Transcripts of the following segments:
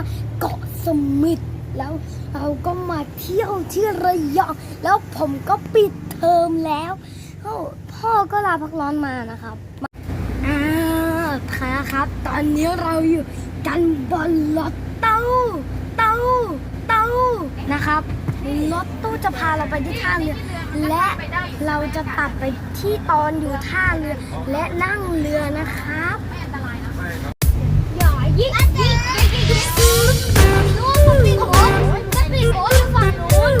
าเกาะสมิธแล้วเราก็มาเที่ยวที่ระยองแล้วผมก็ปิดเทอมแล้วโอ้พ่อก็ลาพักร้อนมานะครับอ่าครับ ตอนนี้เราอยู่กันบนรถตู้ตู้ตู้นะครับรถตู้จะพาเราไปที่ท่าเรือ และเราจะตัดไปที่ตอนอยู่ท่าเรือ และนั่งเรือนะครับอย่ายิงยิงยิงยิงยิง นู้นมันปีนโหนมันปีนโหนอยู่ฝั่งนู้น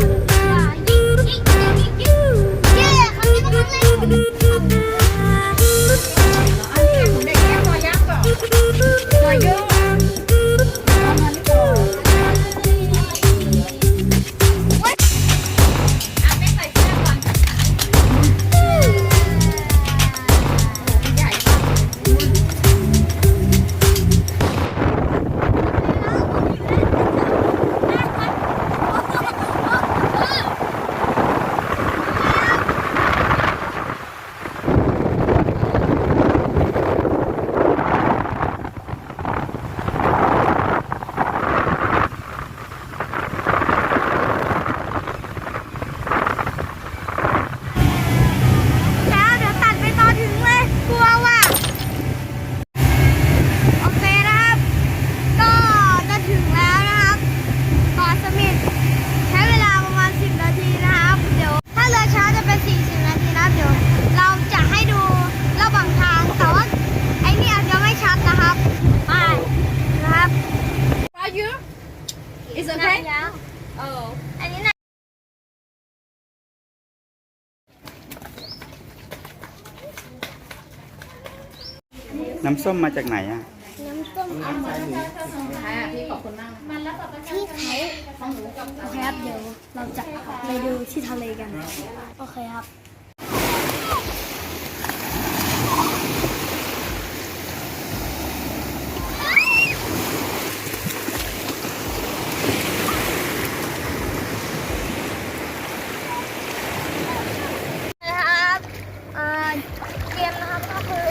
น้ำส้มมาจากไหนอะ น้ำส้มเอามาค่ะพี่ขอบคุณมากที่ไทยโอเคครับเดี๋ยวเราจะไปดูที่ทะเลกัน โอเคครับนะครับอ่าเกมนะครับก็คือ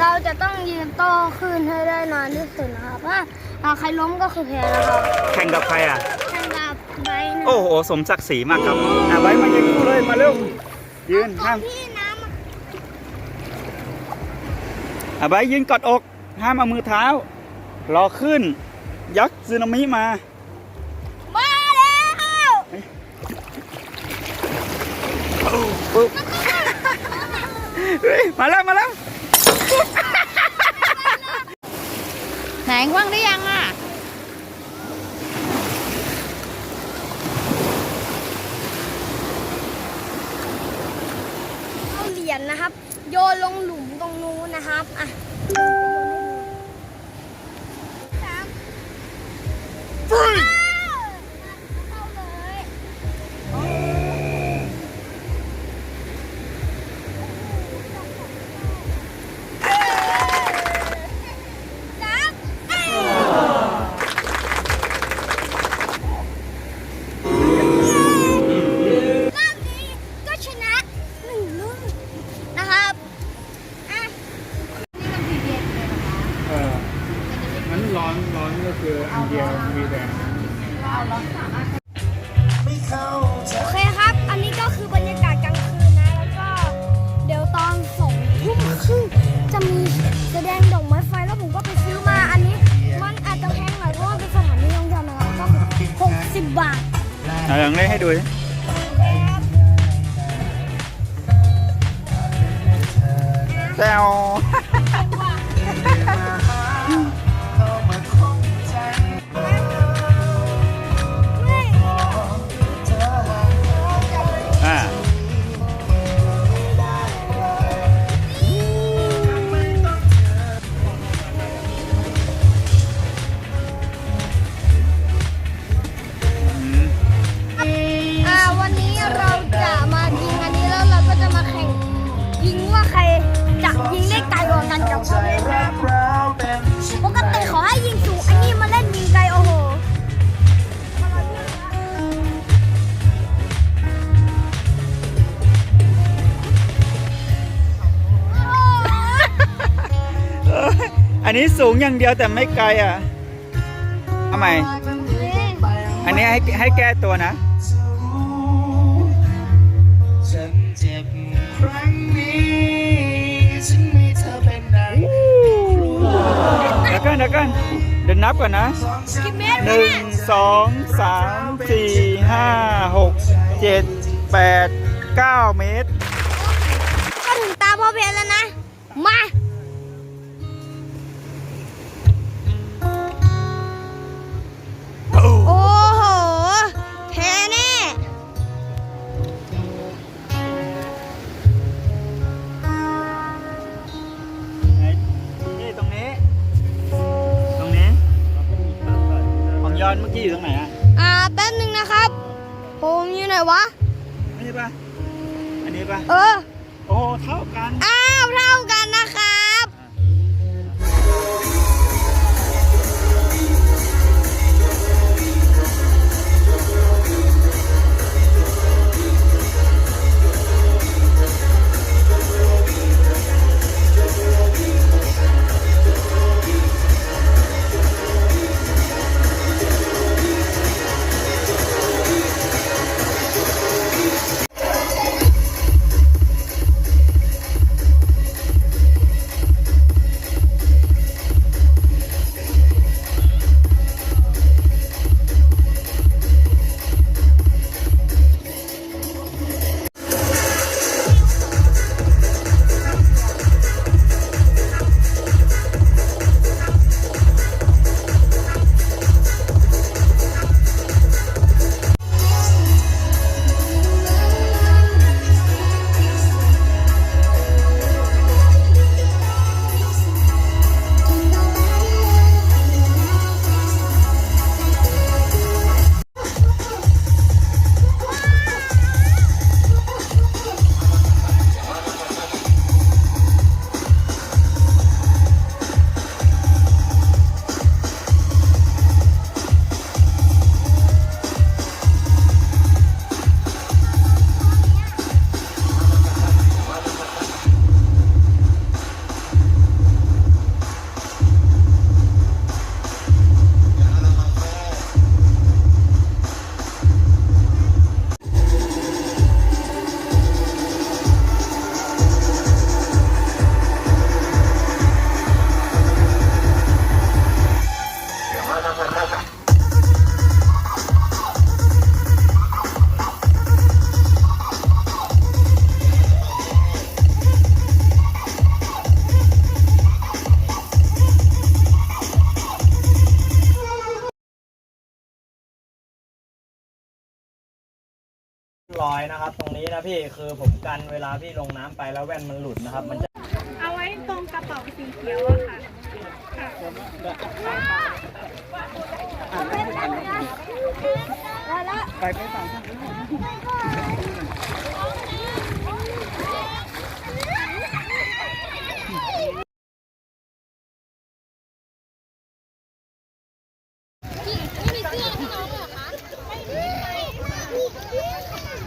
เราจะต้องยืนโต้ขึ้นให้ได้นานที่สุดนะครับว่าอ่าใครล้มก็คือแพ้นะครับแข่งกับใครอะ แข่งกับไบร์ทนะโอ้โห สมศักดิ์ศรีมากครับ อะไว้มายืนคู่เลยมาเร็ว ยืนห้ามพี่น้ำอะอะไว้ยืนกอดอก ห้ามเอามือเท้า รอขึ้น ยักษ์ซึนามิมามาแล้วปุ๊บเฮ้ยมาแล้วมาแล้ว ไหนว่างได้ยังอะ เอาเหรียญนะครับ โยนลงหลุมตรงนู้นนะครับ อะสา เอาอย่างเล่นให้ดูดิแซว จะยิงได้ไกลกว่ากันกับพ่อเล่นปกติขอให้ยิงสูงอันนี้มาเล่นยิงไกลโอ้โหอันนี้สูงอย่างเดียวแต่ไม่ไกลอะเอาำไมอันนี้ให้ให้แก้ตัวนะ ฉันเจ็บครั้งนี้ ฉันมีเธอเป็นนางครูเดี๋ยวกันเดี๋ยวกันเดี๋ยวนับก่อนนะกี่เมตรหนึ่งสองสามสี่ห้าหกเจ็ดแปดเก้าเมตร ก็ถึงตาพ่อเพชรแล้วนะ มา องยอนเมื่อกี้อยู่ตรงไหนอะอ่าแป๊บหนึ่งนะครับ ผมอยู่ไหนวะนี่ปะอันนี้ปะเออ โอ้โหเท่ากัน อ้าว เท่ากัน รอยนะครับ ตรงนี้นะพี่คือผมกันเวลาพี่ลงน้ำไปแล้วแว่นมันหลุดนะครับ มันจะเอาไว้ตรงกระเป๋าสีเขียวอะค่ะ ไปไปฝั่งข้าง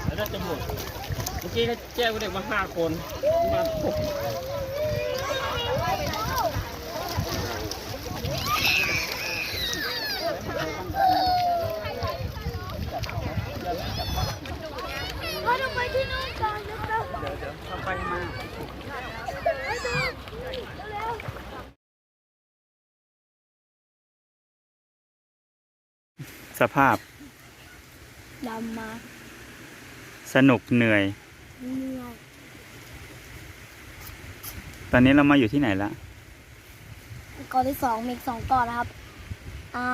แล้วก็จะหมดเมื่อกี้ เขาแจ้งว่าเด็กมาห้าคนมาหกเราต้องไปที่นู่นก่อนเดี๋ยวเราเดี๋ยวเดี๋ยวเข้าไปมาเร็วสภาพดำมาสนุกเหนื่อยเหนื่อย ตอนนี้เรามาอยู่ที่ไหนละเกาะที่สองมีอีกสองเกาะนะครับ อ่า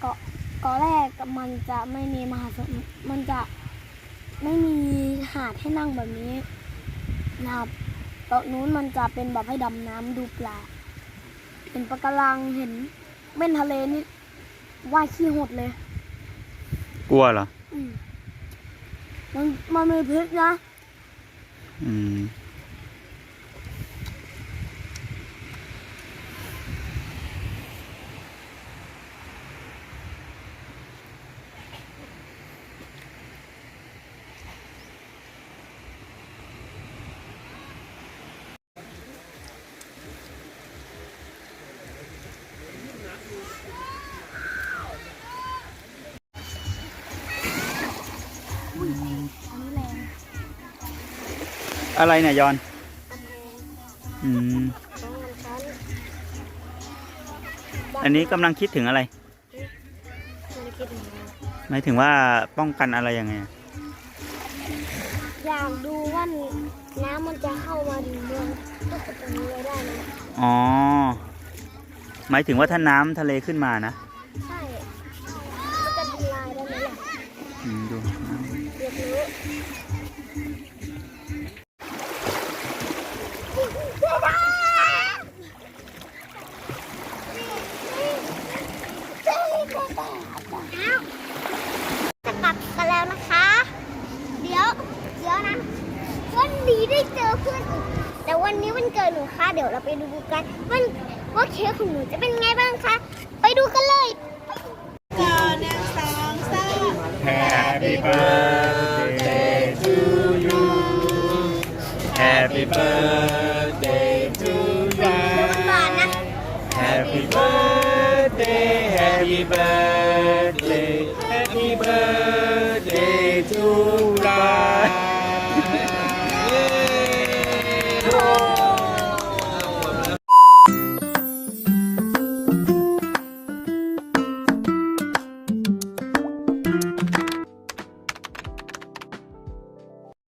เกาะเกาะแรกมันจะไม่มีมหาสมุทรมันจะไม่มีหาดให้นั่งแบบนี้นะครับเกาะนู้นมันจะเป็นแบบให้ดำน้ำดูปลา เห็นปะการังเห็นเม่นทะเลนี่ว่ายขี้หดเลย กลัวเหรอ อืม มันมันมีพิษนะ อืม อะไรเนี่ยยอนกำแพงอืมสองชั้นอันนี้กำลังคิดถึงอะไรมันคิดถึงอะไร หมายถึงว่าป้องกันอะไรยังไงอะอยากดูว่าน้ำมันจะเข้ามาถึงเมืองก็จะตรงนี้ไว้ได้ไหมอ๋อ หมายถึงว่าถ้าน้ำทะเลขึ้นมานะ ใช่มันจะทำลายได้ไหมล่ะอืมดูเรียบรู้จะกลับกันแล้วนะคะ เดี๋ยว เดี๋ยวนะ ดีได้เจอเพื่อนอีกแต่วันนี้วันเกิดหนูค่ะ เดี๋ยวเราไปดูกันว่าว่าเค้กของหนูจะเป็นไงบ้างคะ ไปดูกันเลย Happy birthday to you Happy birthday to ดูกันก่อนนะ Happy birthday Happy birthday Happy birthday to you